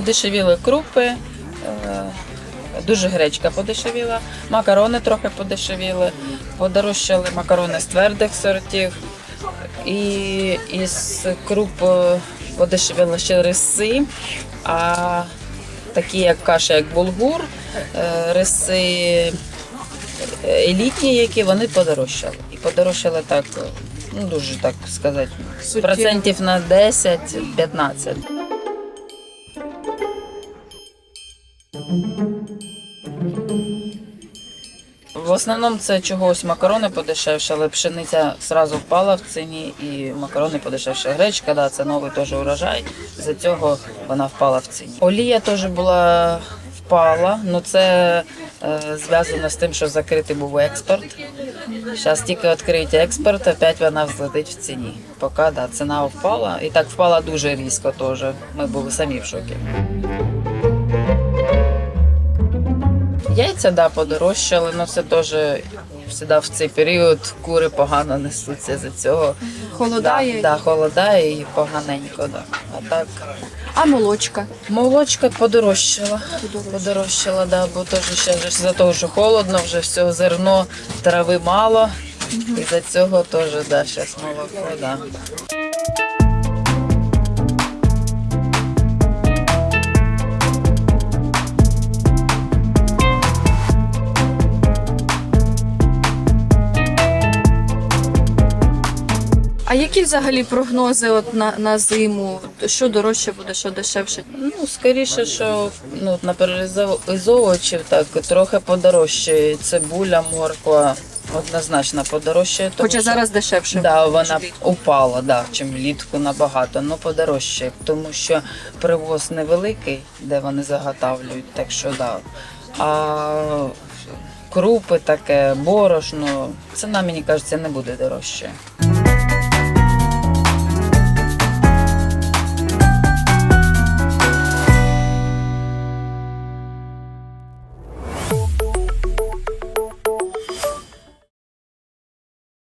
Подешевіли крупи, е, дуже гречка подешевіла, макарони трохи подешевіли, подорожчали макарони з твердих сортів. І із круп е, подешевіли ще риси, а такі як каша, як булгур, е, риси елітні, які вони подорожчали. І подорожчали так, ну дуже так сказати, процентів на 10-15. В основному це чогось макарони подешевшали, пшениця зразу впала в ціні, і макарони подешевше. Гречка, да, це новий теж урожай. За цього вона впала в ціні. Олія теж була впала, але це е, зв'язано з тим, що закритий був експорт. Зараз тільки відкриють експорт, опять вона взлетить в ціні. Поки да, ціна впала, і так впала дуже різко теж. Ми були самі в шокі. Яйця да, подорожчали, але це теж завжди в цей період кури погано несуться за цього. Холодає. Да, да, холодає і поганенько. Да. А так А молочка? молочка подорожчала. Подорожчала, да, бо теж ще ж за того, що холодно, вже все зерно, трави мало. І за цього теж да, зараз молоко. Да. А які взагалі прогнози от на, на зиму? Що дорожче буде, що дешевше? Ну, скоріше, що ну, із овочів так трохи подорожчає. Цибуля, морква однозначно подорожчає. тому Хоча що- зараз дешевше. Да, вона влітку. упала, да, чим влітку набагато, ну подорожчає, тому що привоз невеликий, де вони заготавлюють, так що да. А крупи таке, борошно, ціна, мені кажеться, не буде дорожче.